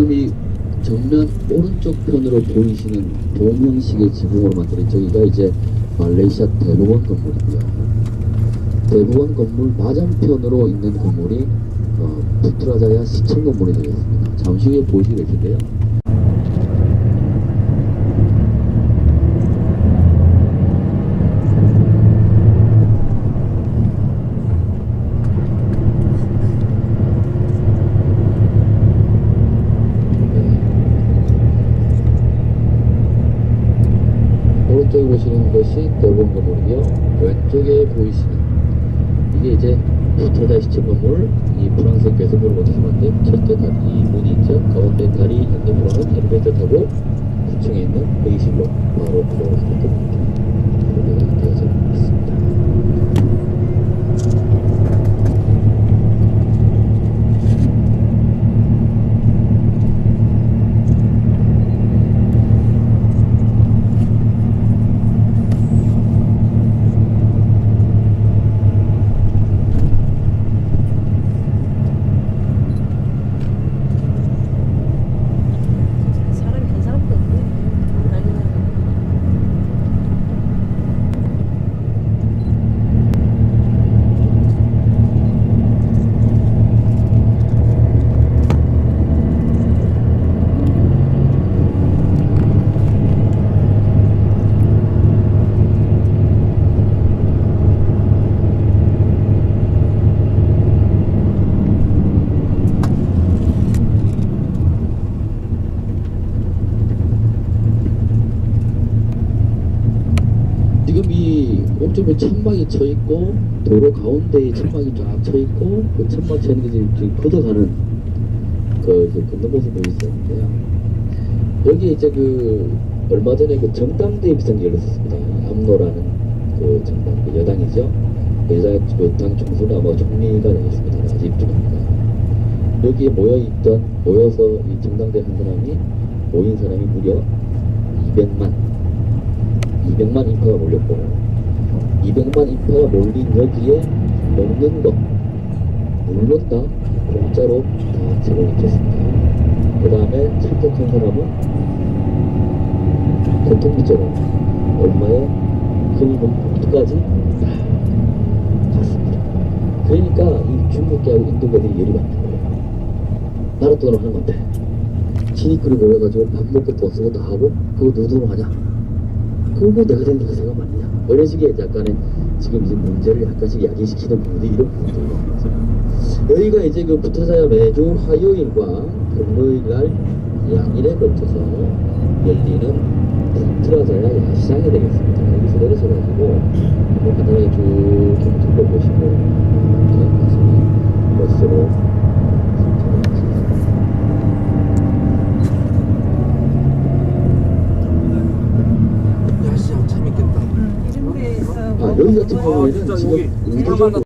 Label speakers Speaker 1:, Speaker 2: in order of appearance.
Speaker 1: 지금 이 정면 오른쪽 편으로 보이시는 동형식의 지붕으로 만든 저기가 이제 말레이시아 대법원 건물이고요. 대법원 건물 맞은편으로 있는 건물이 어, 부트라자야 시청 건물이 되겠습니다. 잠시 후에 될 텐데요. 오른쪽에 보시는 것이 대본 건물이고요. 왼쪽에 보이시는 이게 이제 부터자 시청 건물, 이 프랑스 개성으로 거쳐서만든 첫째 다리 이 문이 있죠. 가운데 다리 현대부로는 엘리베이터 타고 9층에 있는 회의실로 바로 들어갈 수 있도록 이렇게 되어져 있습니다.
Speaker 2: 사람이 한 사람도 없네. 난리 나네.
Speaker 1: 지금 이 오른쪽에 천막이 쳐 있고 도로 가운데에 천막이 쫙 쳐 있고 그 천막 쳐있는 게 지금, 지금 걷어가는 그 이제 걷는 모습 보이시는데요. 여기 이제 그 얼마 전에 그 정당대회 비슷한 게 열렸었습니다. 암노라는 그 정당 그 여당이죠. 그 여당 그당 총수는 아마 총리가 되겠습니다. 아직 중입니다. 여기에 모여 있던 모여서 이 정당 대 한 사람이 모인 사람이 무려 200만 200만 인파가 몰렸고 200만 인파가 몰린 여기에 먹는 거 물론 다 공짜로 다 제공했겠습니다. 그 다음에 참석한 사람은 교통비적으로 얼마에 금융 봉투까지 다 갔습니다. 그러니까 이 중국계하고 인도계들이 열이 받는 거예요. 나라 돈으로 하는 건데 지니꾸리 모여가지고 밥 먹고 돈 쓰고 다 하고 그거 누구 하냐? 그거 뭐 내가 된다고 생각 맞느냐? 뭐 이런 식의 약간의 지금 이제 문제를 약간씩 야기시키는 부분이 이런 부분들인 거죠. 여기가 이제 그 부터사야 매주 화요일과 금요일 날 양일에 걸쳐서 열리는 부트라자야 야시장이 되겠습니다. 여기서 내려서 가지고 뭐 간단하게 쭉 이렇게 둘러보시고 이렇게 가서 버스로 여기 같은 경우에는 지금 의도적으로